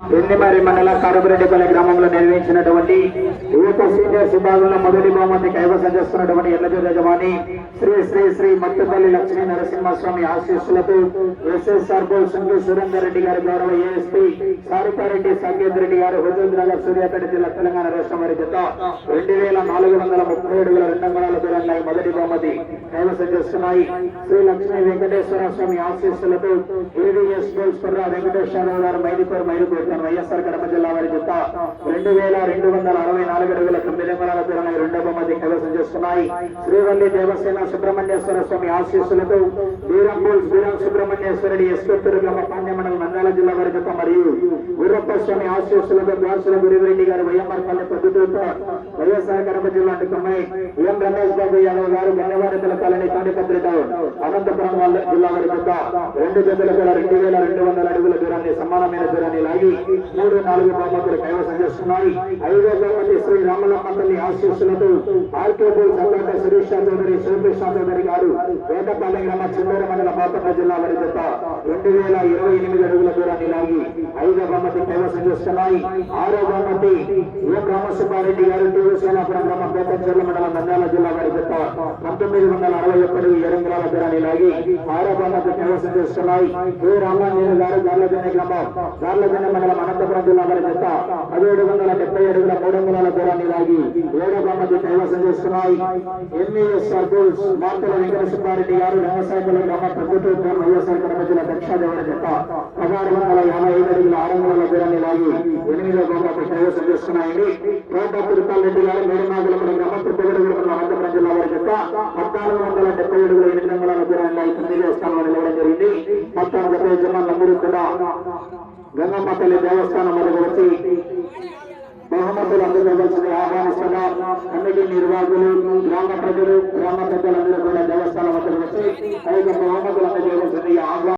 ఎన్నిమరి మండల కారబరెడ్డిపల్లి గ్రామంలో నిర్వహించినటువంటి యువత సీనియర్స్ బాగున్న మొదటి బహుమతి కైవసం చేస్తున్నటువంటి ఎల్లజూరు యజమాని శ్రీ శ్రీ శ్రీ మత్తపల్లి లక్ష్మీ నరసింహస్వామి ఆశీస్సులతో ఎస్ఎస్ఆర్ బోల్ సింధు సురేందర్ రెడ్డి గారి గౌరవ ఏఎస్పీ సారిపారెడ్డి సాకేత్ రెడ్డి గారు హుజూర్ నగర్ సూర్యాపేట జిల్లా తెలంగాణ రాష్ట్రం వారి జత రెండు వేల నాలుగు వందల ముప్పై ఏడు వేల రెండు వందల దూరంగా మొదటి బహుమతి కైవసం చేస్తున్నాయి. శ్రీ లక్ష్మీ వెంకటేశ్వర స్వామి ఆశీస్సులతో ఏడీఎస్ బోల్స్ కుర్ర వెంకటేశ్వరరావు గారు మైదుకూరు మైదుకూరు వైఎస్ఆర్ కడప జిల్లా వారి జత రెండు వేల రెండు వందల అరవై నాలుగు అడుగుల తొమ్మిది అంగుళాల దూరంగా రెండవ బహుమతి కైవసం చేస్తున్నాయి శ్రీవల్లి దేవసేన సుబ్రహ్మణ్యేశ్వర స్వామి ఆశీస్సులతో వీరం శ్రీరామ్ సుబ్రహ్మణ్యేశ్వరుడి ఎస్కొత్తూరు గ్రామ పాండ్యమండలం నంద్యాల జిల్లా వారితో మరియు వీరప్ప స్వామి ఆశీస్సులతో ద్వారసుల గురివరెడ్డి గారు వైఎంఆర్ పల్లె పద్ధతులతో వైఎస్ఆర్ కడప జిల్లా అంటుకున్నాయి ఎం రమేష్ బాబు యాదవ్ గారు గన్నవారి పిలకాలని తాడిపత్రిక అనంతపురం జిల్లా వారి జత రెండు జతల రెండు వేల రెండు వందల అడుగుల దూరాన్ని సమానమైన మూడు నాలుగు బహుమతులు కైవసం చేస్తున్నాయి. ఐదో బహుమతి శ్రీ రామలమ్మ తల్లి ఆశీస్సులతో ఆర్కే బోల్ సంఘాట చౌదరి శివకృష్ణ చౌదరి గారు వేటపల్లి గ్రామ చిన్నూరు మండల బాపట్ల జిల్లా వారి రెండు వేల ఇరవై ఎనిమిది అడుగుల దూరాన్ని లాగి కమిటీ బహుమతి కైవసం చేస్తున్నాయి ఆరో బహుమతి ఎం రామసుబ్బారెడ్డి గారు టీవీసేనాపురం గ్రామ పేపర్చర్ల మండలం నంద్యాల జిల్లా వారి జత పంతొమ్మిది వందల అరవై ఒకటి ఎరంగుల ధరని లాగి ఆరో బహుమతి కైవసం చేస్తున్నాయి ఏ రామాంజనేయ గారు గార్లజన గ్రామం. గార్లజన మండలం అనంతపురం జిల్లా వారి జత పదిహేడు వందల డెబ్బై ఏడుగుల మూడు వందల ధరని లాగి ఏడో బహుమతి కైవసం చేస్తున్నాయి ఎంఈఎస్ఆర్ బుల్స్ మార్తల వెంకట సుబ్బారెడ్డి గారు వ్యవసాయకుల గ్రామ ప్రభుత్వ వైఎస్ఆర్ కడప జిల్లా దక్షిణాదేవర జత పదహారు వందల యాభై ఐదు అడుగుల ఆరు వందల దూరాన్ని లాగి ఎనిమిదో బహుమతి కైవసం చేస్తున్నాయండి. కోట తిరుపతి రెడ్డి గారు మేడనాగులపడ గ్రామ పుట్టగడుగుల అనంతపురం జిల్లా వారి జత పద్నాలుగు వందల డెబ్బై ఏడుగుల ఎనిమిది వందల దూరాన్ని తొమ్మిదో స్థానంలో నిలవడం జరిగింది. మొత్తం యజమానులందరూ కూడా దేవస్థానం వరకు వచ్చి బహుమతులు ఆహ్వానిస్తున్న కమిటీ నిర్వాహకులు గ్రామ ప్రజలు గ్రామ పెద్దలందరూ కూడా దేవస్థానం వద్దకు వచ్చి ఆ బహుమతులు అందజేయవలసింది ఆహ్వానం.